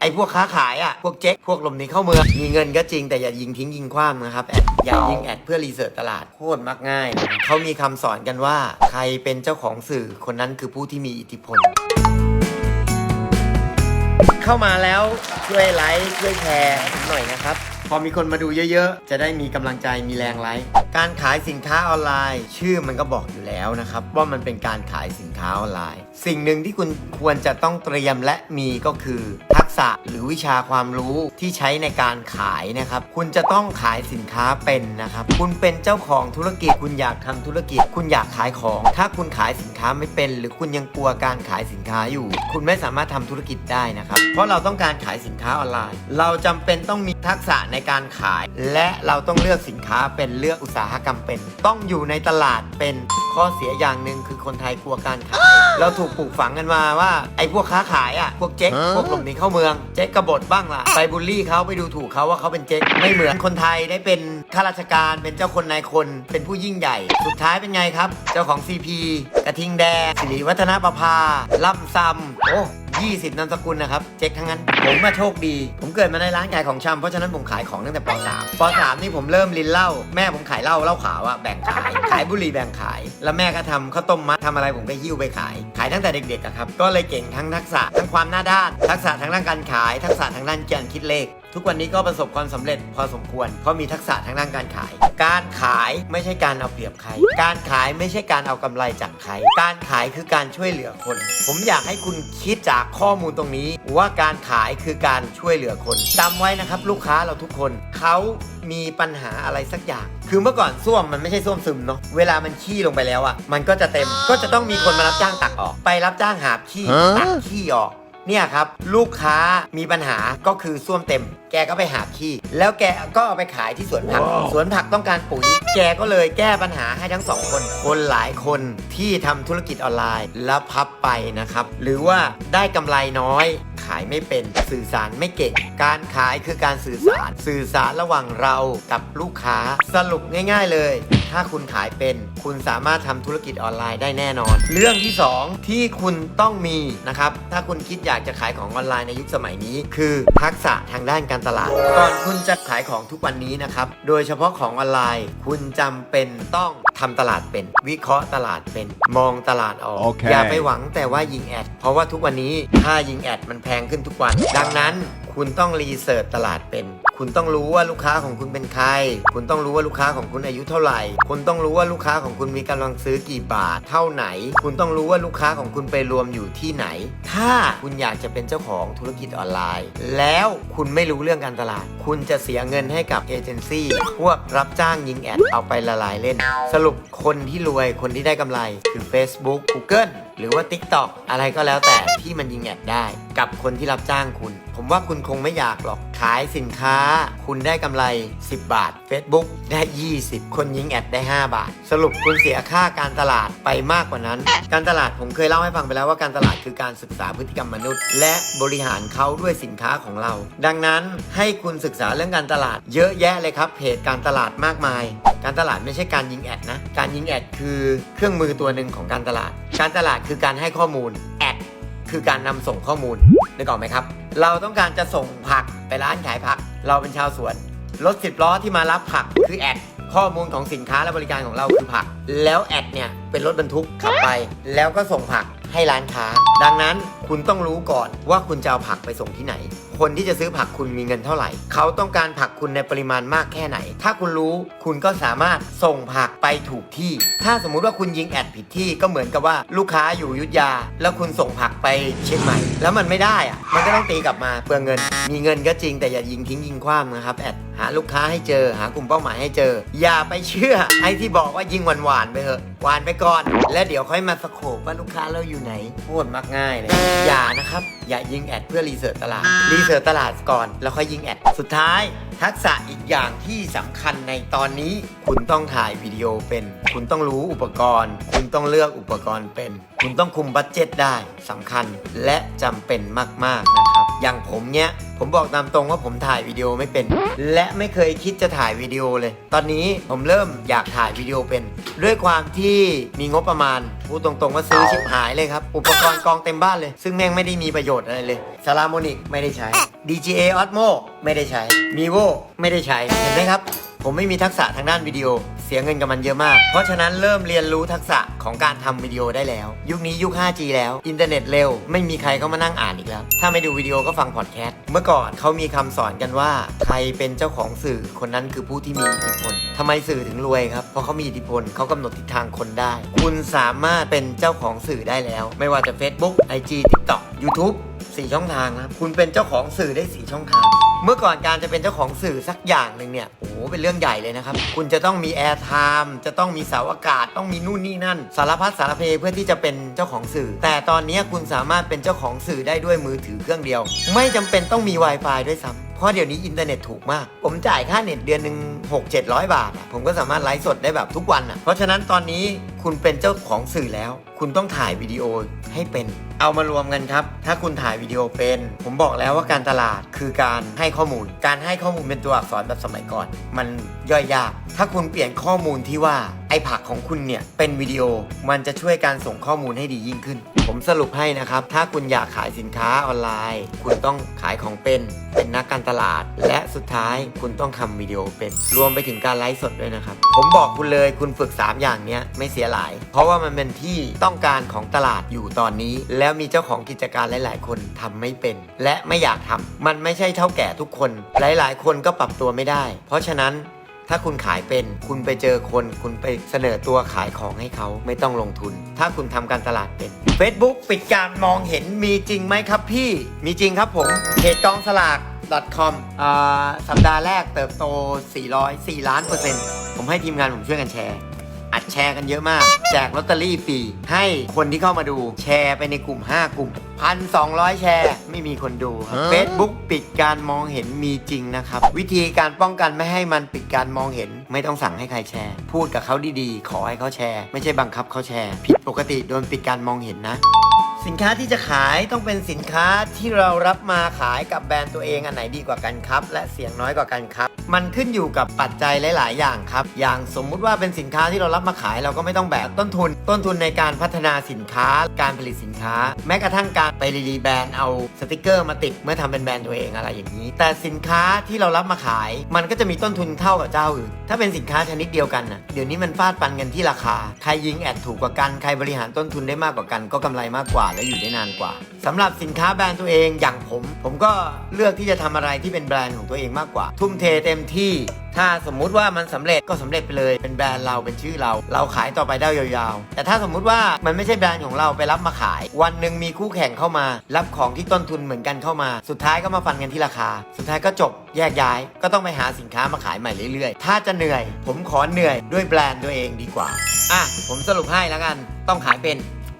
ไอ้พวกค้าขายอะ พวกเจ๊กพวกลมหนีเข้าเมือง มีเงินก็จริงแต่อย่ายิงทิ้งยิงคว้างนะครับแอดอย่ายิงแอดเพื่อรีเสิร์ชตลาดโคตรมักง่ายนะเขามีคำสอนกันว่า ใครเป็นเจ้าของสื่อคนนั้นคือผู้ที่มีอิทธิพล เข้ามาแล้วช่วยไลค์ช่วยแชร์ผมหน่อยนะครับ พอมีคนมาดูเยอะๆ จะได้มีกำลังใจมีแรงไลค์การขายสินค้าออนไลน์ ชื่อมันก็บอกอยู่แล้วนะครับ ว่ามันเป็นการขายสิน ค้าออนไลน์สิ่งหนึ่งที่คุณควรจะต้องเตรียมและมีก็คือ ทักษะหรือวิชาความรู้ที่ใช้ในการขายนะครับ คุณจะต้องขายสินค้าเป็นนะครับ คุณเป็นเจ้าของธุรกิจ คุณอยากทำธุรกิจ คุณอยากขายของ ถ้าคุณขายสินค้าไม่เป็น หรือคุณยังกลัวการขายสินค้าอยู่ คุณไม่สามารถทำธุรกิจได้นะครับ เพราะเราต้องการขายสินค้าออนไลน์ เราจำเป็นต้องมีทักษะในการขาย และเราต้องเลือกสินค้าเป็นเลือกอุตสาหกรรมเป็น ต้องอยู่ในตลาดเป็นข้อเสียอย่างหนึ่งคือคนไทยกลัวการขาย เราถูกปลูกฝังกันมาว่าไอ้พวกค้าขายอะพวกเจ๊กพวกหลบหนีเข้าเมือง เจ๊กกบฏบ้างล่ะไปบูลลี่เขาไปดูถูกเขาว่าเขาเป็นเจ๊กไม่เหมือนคนไทยได้เป็นข้าราชการเป็นเจ้าคนนายคนเป็นผู้ยิ่งใหญ่ สุดท้ายเป็นไงครับ เจ้าของ CP กระทิงแดงสิริวัฒนประภาล่ำซำโอ้ 20 นามสกุลนะครับ เช็คทั้งนั้น ผมมาโชคดี ผมเกิดมาในร้านขายของชำเพราะฉะนั้นผมขายของตั้งแต่ป .3 ป .3 นี่ผมเริ่มลินเหล้าแม่ผมขายเหล้าเหล้าขาวอะแบ่งขาย ขายบุหรี่แบ่งขาย แล้วแม่ก็ทำข้าวต้มมัดทำอะไรผมก็หิ้วไปขาย ขายตั้งแต่เด็กๆอะครับ ก็เลยเก่งทั้งทักษะทั้งความหน้าด้าน ทักษะทางด้านการขาย ทักษะทางด้านการคิดเลข ทุกวันนี้ก็ประสบความสำเร็จพอสมควร เพราะมีทักษะทางด้านการขาย การขายไม่ใช่การเอาเปรียบใคร การขายไม่ใช่การเอากำไรจากใคร การขายคือการช่วยเหลือคน ผมอยากให้คุณคิดจากข้อมูลตรงนี้ ว่าการขายคือการช่วยเหลือคนจำไว้นะครับ ลูกค้าเราทุกคนเขามีปัญหาอะไรสักอย่าง คือเมื่อก่อนส้วมมันไม่ใช่ส้วมซึมเนาะ เวลามันขี้ลงไปแล้วอะ่ะ มันก็จะเต็ม ก็จะต้องมีคนมารับจ้างตักออก ไปรับจ้างหาบขี้ ตักขี้ออก เนี่ยครับ ลูกค้ามีปัญหาก็คือส้วมเต็ม แกก็ไปหาขี้ แล้วแกก็เอาไปขายที่สวนผัก สวนผักต้องการปุ๋ย แกก็เลยแก้ปัญหาให้ทั้งสองคน คนหลายคนที่ทำธุรกิจออนไลน์แล้วพับไปนะครับ หรือว่าได้กำไรน้อยขายไม่เป็น สื่อสารไม่เก่ง การขายคือการสื่อสาร สื่อสารระหว่างเรากับลูกค้า สรุปง่าย ๆ เลย ถ้าคุณขายเป็น คุณสามารถทำธุรกิจออนไลน์ได้แน่นอน เรื่องที่ 2 ที่คุณต้องมีนะครับ ถ้าคุณคิดอยากจะขายของออนไลน์ในยุคสมัยนี้ คือทักษะทางด้านการตลาด ก่อนคุณจะขายของทุกวันนี้นะครับ โดยเฉพาะของออนไลน์ คุณจำเป็นต้องทำตลาดเป็น วิเคราะห์ตลาดเป็น มองตลาดออกโอเคอย่าไปหวังแต่ว่ายิงแอด เพราะว่าทุกวันนี้ค่ายิงแอดมันแพงขึ้นทุกวัน ดังนั้นคุณต้องรีเสิร์ชตลาดเป็น คุณต้องรู้ว่าลูกค้าของคุณเป็นใคร คุณต้องรู้ว่าลูกค้าของคุณอายุเท่าไหร่ คุณต้องรู้ว่าลูกค้าของคุณมีกำลังซื้อกี่บาท เท่าไหน คุณต้องรู้ว่าลูกค้าของคุณไปรวมอยู่ที่ไหน ถ้าคุณอยากจะเป็นเจ้าของธุรกิจออนไลน์ แล้วคุณไม่รู้เรื่องการตลาด คุณจะเสียเงินให้กับเอเจนซี่พวกรับจ้างยิงแอดเอาไปละลายเล่น สรุปคนที่รวยคนที่ได้กำไรคือ Facebook Google หรือว่า TikTok อะไรก็แล้วแต่ที่มันยิงแอดได้ กับคนที่รับจ้างคุณ ผมว่าคุณคงไม่อยากหรอก ขายสินค้า คุณได้กำไร 10 บาท Facebook ได้ 20 คนยิงแอดได้ 5 บาท สรุปคุณเสียค่าการตลาดไปมากกว่านั้น การตลาดผมเคยเล่าให้ฟังไปแล้วว่าการตลาดคือการศึกษาพฤติกรรมมนุษย์ และบริหารเขาด้วยสินค้าของเรา ดังนั้นให้คุณศึกษาเรื่องการตลาด เยอะแยะเลยครับเพจการตลาดมากมาย การตลาดไม่ใช่การยิงแอดนะ การยิงแอดคือเครื่องมือตัวหนึ่งของการตลาด การตลาดคือการให้ข้อมูลแอด คือการนำส่งข้อมูลนึกออกไหมครับ เราต้องการจะส่งผักไปร้านขายผัก เราเป็นชาวสวน รถสิบล้อที่มารับผักคือแอดข้อมูลของสินค้าและบริการของเราคือผัก แล้วแอดเนี่ยเป็นรถบรรทุกขับไป แล้วก็ส่งผักให้ร้านค้า ดังนั้นคุณต้องรู้ก่อนว่าคุณจะเอาผักไปส่งที่ไหน คนที่จะซื้อผักคุณมีเงินเท่าไหร่ เขาต้องการผักคุณในปริมาณมากแค่ไหน ถ้าคุณรู้คุณก็สามารถส่งผักไปถูกที่ ถ้าสมมุติว่าคุณยิงแอดผิดที่ก็เหมือนกับว่าลูกค้าอยู่ยุทธยา แล้วคุณส่งผักไปเชียงใหม่ แล้วมันไม่ได้อะมันก็ต้องตีกลับมาเปลืองเงิน มีเงินก็จริงแต่อย่ายิงทิ้งยิงคว้างนะครับแอด หาลูกค้าให้เจอ หากลุ่มเป้าหมายให้เจอ อย่าไปเชื่อไอ้ที่บอกว่ายิงหวานๆไปเถอะหวานไปก่อน แล้วเดี๋ยวค่อยมาสโคปว่าลูกค้าเราอยู่ไหนโคตรมักง่ายเลยอย่านะครับ อย่ายิงแอดเพื่อรีเสิร์ชตลาดรีเสิร์ชตลาดก่อน แล้วค่อยยิงแอดสุดท้าย ทักษะอีกอย่างที่สำคัญในตอนนี้ คุณต้องถ่ายวิดีโอเป็น คุณต้องรู้อุปกรณ์ คุณต้องเลือกอุปกรณ์เป็น คุณต้องคุมบัตเจ็ตได้สำคัญและจำเป็นมากๆนะครับ อย่างผมเนี้ยผมบอกตามตรงว่าผมถ่ายวิดีโอไม่เป็น และไม่เคยคิดจะถ่ายวิดีโอเลย ตอนนี้ผมเริ่มอยากถ่ายวิดีโอเป็น ด้วยความที่มีงบประมาณพูดตรงๆว่าซื้อชิบหายเลยครับ อุปกรณ์กองเต็มบ้านเลย ซึ่งแม่งไม่ได้มีประโยชน์อะไรเลยซา l าโมนิกไม่ได้ใช้ DGA Osmo ไม่ได้ใช้ Mivo ไม่ได้ใช้เห็นไหมครับ ผมไม่มีทักษะทางด้านวิดีโอ เสียเงินกับมันเยอะมาก เพราะฉะนั้นเริ่มเรียนรู้ทักษะของการทำวิดีโอได้แล้ว ยุคนี้ยุค 5G แล้วอินเทอร์เน็ตเร็ว ไม่มีใครเข้ามานั่งอ่านอีกแล้ว ถ้าไม่ดูวิดีโอก็ฟังพอดแคสต์เมื่อก่อนเขามีคำสอนกันว่าใครเป็นเจ้าของสื่อคนนั้นคือผู้ที่มีอิทธิพลทำไมสื่อถึงรวยครับ เพราะเขามีอิทธิพลเขากำหนดทิศทางคนได้ คุณสามารถเป็นเจ้าของสื่อได้แล้ว ไม่ว่าจะ Facebook IG TikTok YouTube สี่ช่องทางนะครับคุณเป็นเจ้าของสื่อได้สี่ช่องทาง เมื่อก่อนการจะเป็นเจ้าของสื่อสักอย่างหนึ่งเนี่ยโอ้โหเป็นเรื่องใหญ่เลยนะครับ คุณจะต้องมีแอร์ไทม์จะต้องมีเสาอากาศต้องมีนู่นนี่นั่น สารพัดสารเพเพื่อที่จะเป็นเจ้าของสื่อ แต่ตอนนี้คุณสามารถเป็นเจ้าของสื่อได้ด้วยมือถือเครื่องเดียว ไม่จำเป็นต้องมี Wi-Fi ด้วยซ้ำเพราะเดี๋ยวนี้อินเทอร์เน็ตถูกมาก ผมจ่ายค่าเน็ตเดือนหนึ่ง6 7 0 0 บาท ผมก็สามารถไลฟ์สดได้แบบทุกวันอะเพราะฉะนั้นตอนนี้คุณเป็นเจ้าของสื่อแล้ว คุณต้องถ่ายวิดีโอให้เป็น เอามารวมกันครับ ถ้าคุณถ่ายวิดีโอเป็น ผมบอกแล้วว่าการตลาดคือการให้ข้อมูล การให้ข้อมูลเป็นตัวอักษรแบบสมัยก่อน มันย่อยยาก ถ้าคุณเปลี่ยนข้อมูลที่ว่าไอผักของคุณเนี่ยเป็นวิดีโอ มันจะช่วยการส่งข้อมูลให้ดียิ่งขึ้น ผมสรุปให้นะครับ ถ้าคุณอยากขายสินค้าออนไลน์ คุณต้องขายของเป็น เป็นนักการตลาด และสุดท้ายคุณต้องทำวิดีโอเป็น รวมไปถึงการไลฟ์สดด้วยนะครับ ผมบอกคุณเลยคุณฝึก 3 อย่างเนี้ยไม่เสียหลายเพราะว่ามันเป็นที่ต้องการของตลาดอยู่ตอนนี้ แล้วมีเจ้าของกิจการหลาย ๆ คนทำไม่เป็น และไม่อยากทำมันไม่ใช่เท่าแก่ทุกคน หลาย ๆ คนก็ปรับตัวไม่ได้ เพราะฉะนั้นถ้าคุณขายเป็นคุณไปเจอคน คุณไปเสนอตัวขายของให้เขาไม่ต้องลงทุน ถ้าคุณทำการตลาดเป็น Facebook ปิดการมองเห็นมีจริงไหมครับพี่ มีจริงครับผมเพจกองสลาก .com สัปดาห์แรกเติบโต 400 4ล้านเปอร์เซ็นต์ผมให้ทีมงานผมช่วยกันแชร์ อัดแชร์กันเยอะมาก แจกลอตเตอรี่ฟรีให้คนที่เข้ามาดูแชร์ไปในกลุ่ม 5 กลุ่ม 1,200 แชร์ ไม่มีคนดูครับ Facebook ปิดการมองเห็นมีจริงนะครับ วิธีการป้องกันไม่ให้มันปิดการมองเห็น ไม่ต้องสั่งให้ใครแชร์ พูดกับเขาดีๆ ขอให้เขาแชร์ ไม่ใช่บังคับเขาแชร์ ผิดปกติโดนปิดการมองเห็นนะ สินค้าที่จะขายต้องเป็นสินค้าที่เรารับมาขายกับแบรนด์ตัวเองอันไหนดีกว่ากันครับ และเสียงน้อยกว่ากันครับ มันขึ้นอยู่กับปัจจัยหลาย ๆ อย่างครับ อย่างสมมุติว่าเป็นสินค้าที่เรารับมาขายเราก็ไม่ต้องแบกต้นทุน ต้นทุนในการพัฒนาสินค้า การผลิตสินค้า แม้กระทั่งการไปรีแบรนด์เอาสติกเกอร์มาติดเมื่อทำเป็นแบรนด์ตัวเองอะไรอย่างนี้ แต่สินค้าที่เรารับมาขาย มันก็จะมีต้นทุนเท่ากับเจ้าอื่นถ้าเป็นสินค้าชนิดเดียวกันนะเดี๋ยวนี้มันฟาดฟันกันที่ราคาใครยิงแอดถูกกว่ากันใครบริหารต้นทุนได้มากกว่ากันก็กำไรมากกว่าและอยู่ได้นานกว่าสำหรับสินค้าแบรนด์ตัวเองอย่างผม ผมก็เลือกที่จะทำอะไรที่เป็นแบรนด์ของตัวเองมากกว่า ทุ่มเทเต็มที่ ถ้าสมมุติว่ามันสำเร็จก็สำเร็จไปเลย เป็นแบรนด์เราเป็นชื่อเรา เราขายต่อไปได้ยาวๆ แต่ถ้าสมมุติว่ามันไม่ใช่แบรนด์ของเราไปรับมาขาย วันหนึ่งมีคู่แข่งเข้ามา รับของที่ต้นทุนเหมือนกันเข้ามา สุดท้ายก็มาฟันกันที่ราคา สุดท้ายก็จบแยกย้าย ก็ต้องไปหาสินค้ามาขายใหม่เรื่อยๆ ถ้าจะเหนื่อย ผมขอเหนื่อยด้วยแบรนด์ตัวเองดีกว่าอะผมสรุปให้แล้วกัน ต้องขายเป็น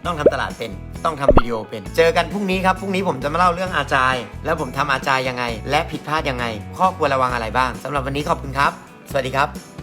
ต้องทำตลาดเป็น ต้องทำวิดีโอเป็น เจอกันพรุ่งนี้ครับ พรุ่งนี้ผมจะมาเล่าเรื่องอาจาย แล้วผมทำอาจายยังไง และผิดพลาดยังไง ข้อควรระวังอะไรบ้างสำหรับวันนี้ขอบคุณครับ สวัสดีครับ